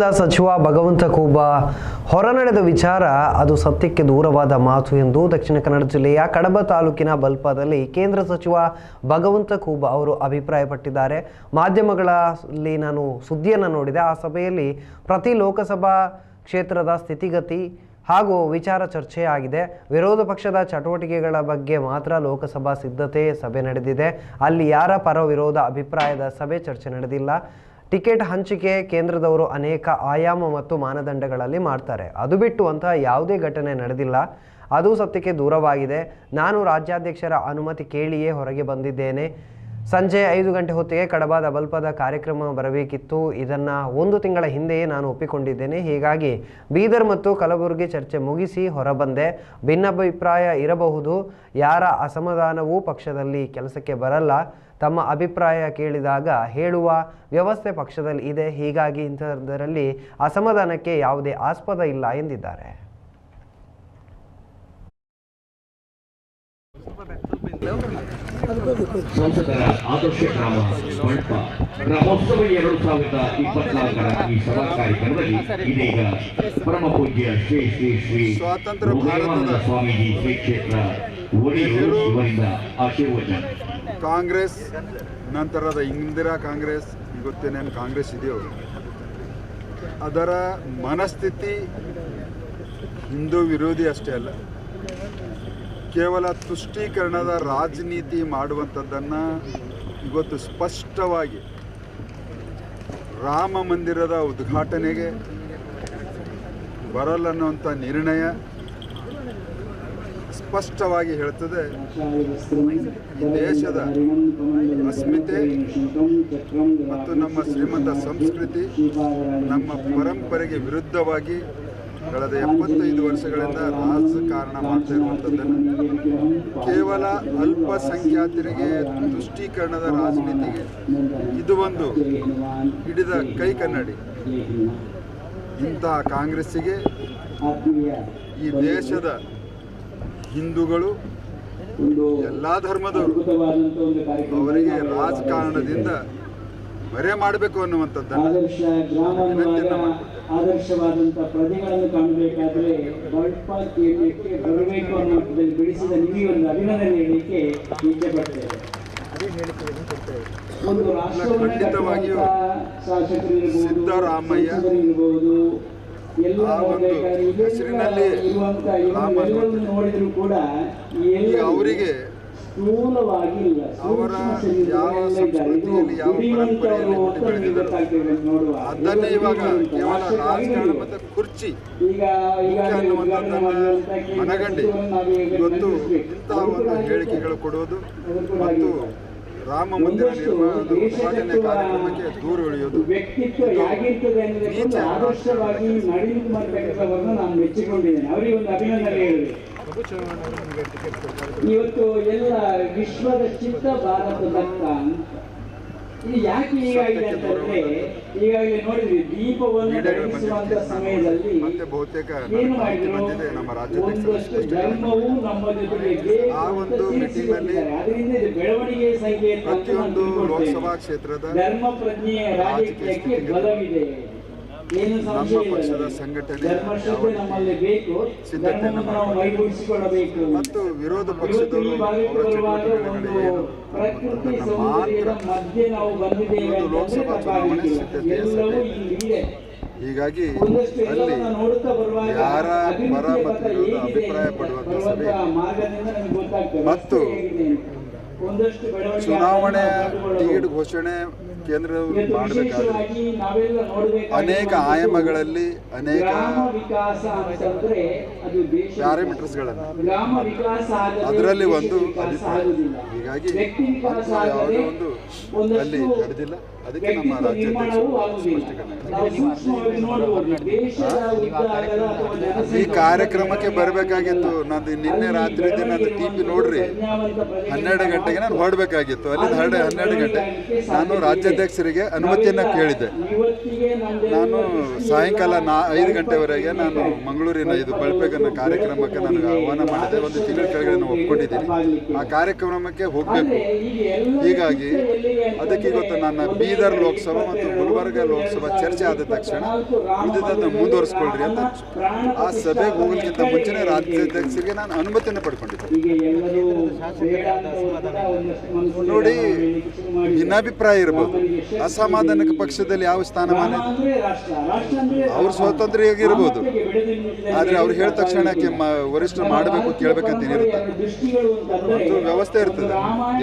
ಪಕ್ಷದಿಂದ ಸಚಿವ ಭಗವಂತ ಖೂಬಾ ಹೊರನಡೆದ ವಿಚಾರ, ಅದು ಸತ್ಯಕ್ಕೆ ದೂರವಾದ ಮಾತು ಎಂದು ದಕ್ಷಿಣ ಕನ್ನಡ ಜಿಲ್ಲೆಯ ಕಡಬ ತಾಲೂಕಿನ ಬಲ್ಪಾದಲ್ಲಿ ಕೇಂದ್ರ ಸಚಿವ ಭಗವಂತ ಖೂಬಾ ಅವರು ಅಭಿಪ್ರಾಯಪಟ್ಟಿದ್ದಾರೆ. ಮಾಧ್ಯಮಗಳಲ್ಲಿ ನಾನು ಸುದ್ದಿಯನ್ನು ನೋಡಿದೆ. ಆ ಸಭೆಯಲ್ಲಿ ಪ್ರತಿ ಲೋಕಸಭಾ ಕ್ಷೇತ್ರದ ಸ್ಥಿತಿಗತಿ ಹಾಗೂ ವಿಚಾರ ಚರ್ಚೆಯಾಗಿದೆ ವಿರೋಧ ಪಕ್ಷದ ಚಟುವಟಿಕೆಗಳ ಬಗ್ಗೆ ಮಾತ್ರ ಲೋಕಸಭಾ ಸಿದ್ಧತೆ ಸಭೆ ನಡೆದಿದೆ. ಅಲ್ಲಿ ಯಾರ ಪರ ವಿರೋಧ, ಅಭಿಪ್ರಾಯದ ಸಭೆ ಚರ್ಚೆ ನಡೆದಿಲ್ಲ. ಟಿಕೆಟ್ ಹಂಚಿಕೆ ಕೇಂದ್ರದವರು ಅನೇಕ ಆಯಾಮ ಮತ್ತು ಮಾನದಂಡಗಳಲ್ಲಿ ಮಾಡ್ತಾರೆ. ಅದು ಬಿಟ್ಟು ಅಂತ ಯಾವುದೇ ಘಟನೆ ನಡೆದಿಲ್ಲ. ಅದು ಸತ್ಯಕ್ಕೆ ದೂರವಾಗಿದೆ. ನಾನು ರಾಜ್ಯಾಧ್ಯಕ್ಷರ ಅನುಮತಿ ಕೇಳಿಯೇ ಹೊರಗೆ ಬಂದಿದ್ದೇನೆ. ಸಂಜೆ ಐದು ಗಂಟೆ ಹೊತ್ತಿಗೆ ಕಡಬಾದ ಬಲ್ಪದ ಕಾರ್ಯಕ್ರಮ ಬರಬೇಕಿತ್ತು. ಇದನ್ನು ಒಂದು ತಿಂಗಳ ಹಿಂದೆಯೇ ನಾನು ಒಪ್ಪಿಕೊಂಡಿದ್ದೇನೆ. ಹೀಗಾಗಿ ಬೀದರ್ ಮತ್ತು ಕಲಬುರಗಿ ಚರ್ಚೆ ಮುಗಿಸಿ ಹೊರಬಂದೆ. ಭಿನ್ನಾಭಿಪ್ರಾಯ ಇರಬಹುದು. ಯಾರ ಅಸಮಾಧಾನವೂ ಪಕ್ಷದಲ್ಲಿ ಕೆಲಸಕ್ಕೆ ಬರಲ್ಲ. ತಮ್ಮ ಅಭಿಪ್ರಾಯ ಕೇಳಿದಾಗ ಹೇಳುವ ವ್ಯವಸ್ಥೆ ಪಕ್ಷದಲ್ಲಿ ಇದೆ. ಹೀಗಾಗಿ ಇಂಥದ್ದರಲ್ಲಿ ಅಸಮಾಧಾನಕ್ಕೆ ಯಾವುದೇ ಆಸ್ಪದ ಇಲ್ಲ ಎಂದಿದ್ದಾರೆ. ಸಂಸದರ ಆದರ್ಶ ಗ್ರಾಮ ಮಂಟಪ. ಗ್ರಾಮೋತ್ಸವ ಎರಡು ಸಾವಿರದ ಇಪ್ಪತ್ನಾಲ್ಕರ ಈ ಸಭಾ ಕಾರ್ಯಕ್ರಮದಲ್ಲಿ ಇದೀಗ ಪರಮ ಪೂಜ್ಯ ಶ್ರೀ ಶ್ರೀ ಶ್ರೀ ಸ್ವಾತಂತ್ರ್ಯ ಭಗವಾನಂದ ಭಾರತದ ಸ್ವಾಮೀಜಿ ಶ್ರೀ ಕ್ಷೇತ್ರ ಒಡೆಯೂರು ಇವರಿಂದ ಆಶೀರ್ವಚನ. ಕಾಂಗ್ರೆಸ್ ನಂತರದ ಇಂದಿರಾ ಕಾಂಗ್ರೆಸ್ ಗೊತ್ತೇನೇನು ಕಾಂಗ್ರೆಸ್ ಇದೆಯೋ? ಅದರ ಮನಸ್ಥಿತಿ ಹಿಂದೂ ವಿರೋಧಿ ಅಷ್ಟೇ ಅಲ್ಲ. ಕೇವಲ ತುಷ್ಟೀಕರಣದ ರಾಜನೀತಿ ಮಾಡುವಂಥದ್ದನ್ನು ಇವತ್ತು ಸ್ಪಷ್ಟವಾಗಿ ರಾಮ ಮಂದಿರದ ಉದ್ಘಾಟನೆಗೆ ಬರಲ್ಲನ್ನುವಂಥ ನಿರ್ಣಯ ಸ್ಪಷ್ಟವಾಗಿ ಹೇಳ್ತದೆ. ಈ ದೇಶದ ಅಸ್ಮಿತೆ ಮತ್ತು ನಮ್ಮ ಶ್ರೀಮಂತ ಸಂಸ್ಕೃತಿ ನಮ್ಮ ಪರಂಪರೆಗೆ ವಿರುದ್ಧವಾಗಿ ಕಳೆದ ಎಪ್ಪತ್ತೈದು ವರ್ಷಗಳಿಂದ ರಾಜಕಾರಣ ಮಾಡ್ತಾ ಇರುವಂಥದ್ದನ್ನು ಕೇವಲ ಅಲ್ಪಸಂಖ್ಯಾತರಿಗೆ ತುಷ್ಟೀಕರಣದ ರಾಜನೀತಿಗೆ ಇದು ಒಂದು ಹಿಡಿದ ಕೈ ಕನ್ನಡಿ. ಇಂಥ ಕಾಂಗ್ರೆಸ್ಸಿಗೆ ಈ ದೇಶದ ಹಿಂದೂಗಳು ಎಲ್ಲ ಧರ್ಮದವರು ಅವರಿಗೆ ರಾಜಕಾರಣದಿಂದ ಮರೆ ಮಾಡಬೇಕು ಅನ್ನುವಂಥದ್ದನ್ನು ವಿನಂತಿಯನ್ನು ಆದರ್ಶವಾದಂಥ ಪ್ರಜೆಗಳನ್ನು ಕಾಣಬೇಕಾದ್ರೆ ಬಳ್ಪ ಕೇಂದ್ರಕ್ಕೆ ಬರಬೇಕು ಅನ್ನೋ ಅರ್ಥದಲ್ಲಿ ಬಿಡಿಸಿದ ನಿಮಗೆ ಒಂದು ಅಭಿನಂದನೆ ಹೇಳಲಿಕ್ಕೆ ಇಚ್ಛೆ ಪಡ್ತೇವೆ ಒಂದು ರಾಷ್ಟ್ರವನ್ನು ಶಾಸಕರಿರ್ಬೋದು, ಎಲ್ಲ ನೋಡಿದ್ರು ಕೂಡ ಅವರಿಗೆ ಸ್ಥೂಲವಾಗಿಲ್ಲ. ಅವರ ಸೂಕ್ಷ್ಮ ಯಾವ ಸಂಸ್ಕೃತಿಯಲ್ಲಿ ಯಾವ ಪರಂಪರೆಯಲ್ಲಿ ಹುಟ್ಟಿ ಬೆಳೆದಿದ್ದಾರೆ ಅದನ್ನೇ ಇವಾಗ ಕೇವಲ ರಾಜಕಾರಣ ಮತ್ತು ಕುರ್ಚಿ ಈಗ ಮನಗಂಡು ಇವತ್ತು ಇಂತಹ ಒಂದು ಹೇಳಿಕೆಗಳು ಕೊಡುವುದು ಮತ್ತು ರಾಮ ಮಂದಿರ ನಿರ್ಮಾಣದ ಉದ್ಘಾಟನೆ ಕಾರ್ಯಕ್ರಮಕ್ಕೆ ದೂರ ಉಳಿಯೋದು ನಾನು ಮೆಚ್ಚಿಕೊಂಡಿದ್ದೇನೆ. ಅವರಿಗೆ ಒಂದು ಅಭಿನಂದನೆ ಹೇಳಿದೆ ಇವತ್ತು ಎಲ್ಲ ವಿಶ್ವದ ಚಿತ್ತ ಭಾರತ ಭಕ್ತ ಇದು ಯಾಕೆ ಹೀಗಾಗಿದೆ ಅಂತಂದ್ರೆ ಈಗಾಗಲೇ ನೋಡಿದ್ವಿ ದೀಪವನ್ನು ಬೆಳಗಿಸುವಂತ ಸಮಯದಲ್ಲಿ ಏನು ಮಾಡಿದ್ರು? ಒಂದಷ್ಟು ಧರ್ಮವು ನಮ್ಮ ಜೊತೆಗೆ ಅದರಿಂದ ಇದು ಬೆಳವಣಿಗೆ ಸಂಕೇತ ಪ್ರತಿಯೊಂದು ಲೋಕಸಭಾ ಕ್ಷೇತ್ರದ ಧರ್ಮ ಪ್ರಜ್ಞೆಯ ರಾಜಕೀಯಕ್ಕೆ ಬಲವಿದೆ. ಇಲ್ಲ. ಪಕ್ಷದ. ಸಂಘಟನೆ ಸಿದ್ಧತೆ ಮತ್ತು ವಿರೋಧ ಪಕ್ಷದವರು ಅವರ ಒಂದು ಏನು ಮಾತ್ರ ಲೋಕಸಭಾ ಚುನಾವಣೆ ಸಿದ್ಧತೆಯ ಸಭೆ. ಹೀಗಾಗಿ ಅಲ್ಲಿ ಯಾರ ಪರ ಮತ್ತು ವಿರೋಧ ಅಭಿಪ್ರಾಯ ಪಡುವಂಥ ಸಭೆ ಮತ್ತು ಕಂಡುಕೊಳ್ಳಬಹುದು. ಟಿಕೆಟ್ ಘೋಷಣೆ ಕೇಂದ್ರ ಮಾಡಬೇಕಾದ್ರೆ ಅನೇಕ ಆಯಾಮಗಳಲ್ಲಿ ಅನೇಕ ಪ್ಯಾರಾಮೀಟರ್ಸ್ಗಳನ್ನು ಅದರಲ್ಲಿ ಒಂದು. ಹೀಗಾಗಿ ಯಾವುದೋ ಒಂದು ಅಲ್ಲಿ ನಡೆದಿಲ್ಲ. ಅದಕ್ಕೆ ನಮ್ಮ ರಾಜ್ಯ ಈ ಕಾರ್ಯಕ್ರಮಕ್ಕೆ ಬರಬೇಕಾಗಿತ್ತು. ನಂದು ನಿನ್ನೆ ರಾತ್ರಿ ನಂದು ಟಿ ಪಿ ನೋಡ್ರಿ. ಹನ್ನೆರಡು ಗಂಟೆಗೆ ನಾನು ಹೊರಡಬೇಕಾಗಿತ್ತು ಅಲ್ಲಿ ಹನ್ನೆರಡು ಹನ್ನೆರಡು ಗಂಟೆ. ನಾನು ರಾಜ್ಯಾಧ್ಯಕ್ಷ ರಾಜ್ಯಾಧ್ಯಕ್ಷರಿಗೆ ಅನುಮತಿಯನ್ನು ಕೇಳಿದ್ದೆ. ನಾನು ಸಾಯಂಕಾಲ ನಾ ಐದು ಗಂಟೆವರೆಗೆ ನಾನು ಮಂಗಳೂರಿನ ಇದು ಬಳ್ಪೆಗನ್ನ ಕಾರ್ಯಕ್ರಮಕ್ಕೆ ನನಗೆ ಆಹ್ವಾನ ಮಾಡಿದೆ. ಒಂದು ತಿಂಗಳ ಕೆಳಗಡೆ ನಾನು ಒಪ್ಕೊಂಡಿದ್ದೀನಿ ಆ ಕಾರ್ಯಕ್ರಮಕ್ಕೆ ಹೋಗಬೇಕು. ಹೀಗಾಗಿ ಅದಕ್ಕೆ ಇವತ್ತು ನನ್ನ ಬೀದರ್ ಲೋಕಸಭಾ ಮತ್ತು ಗುಲ್ಬರ್ಗ ಲೋಕಸಭಾ ಚರ್ಚೆ ಆದ ತಕ್ಷಣ ಇದನ್ನು ಮುಂದುವರಿಸ್ಕೊಳ್ರಿ ಅಂತ ಆ ಸಭೆ ಹೋಗೋದಕ್ಕಿಂತ ಮುಂಚೆನೇ ರಾಜ್ಯಾಧ್ಯಕ್ಷರಿಗೆ ನಾನು ಅನುಮತಿಯನ್ನು ಪಡ್ಕೊಂಡಿದ್ದೆ. ನೋಡಿ, ಭಿನ್ನಾಭಿಪ್ರಾಯ ಇರ್ಬೋದು. ಅಸಮಾಧಾನಕ್ಕೆ ಪಕ್ಷದಲ್ಲಿ ಯಾವ ಸ್ಥಾನಮಾನ? ಅವ್ರ ಸ್ವಾತಂತ್ರ್ಯ ಇರ್ಬೋದು. ರಾಮನಿಗೆ ಬೆಳೆದು ನಿಂತಿದೆ ಆದರೆ ಅವ್ರು ಹೇಳಿದ ತಕ್ಷಣ ವರಿಷ್ಠರು ಮಾಡಬೇಕು, ಕೇಳಬೇಕಂತ ಏನಿರುತ್ತೆ. ಮತ್ತು ವ್ಯವಸ್ಥೆ ಇರ್ತದೆ.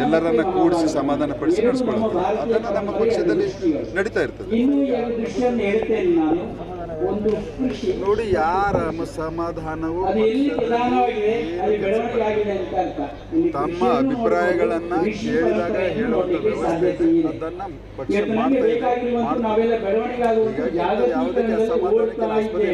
ಎಲ್ಲರನ್ನ ಕೂಡಿಸಿ ಸಮಾಧಾನ ಪಡಿಸಿ ನಡೆಸ್ಕೊಳ್ಳೋದು. ಅದನ್ನು ನಮ್ಮ ಪಕ್ಷದಲ್ಲಿ ನಡೀತಾ ಇರ್ತದೆ. ಒಂದು ಕೃಷಿ ನೋಡಿ ಯಾರ ಸಮಾಧಾನವು ತಮ್ಮ ಅಭಿಪ್ರಾಯಗಳನ್ನ ಕೇಳಿದಾಗ ಹೇಳುವಂತ ವ್ಯವಸ್ಥೆ. ಅದನ್ನ ಪಕ್ಷ ಮಾಡ್ತಾ ಇದೆ. ಯಾವುದಕ್ಕೆ ಅಸಮಾಧಾನಕ್ಕೆ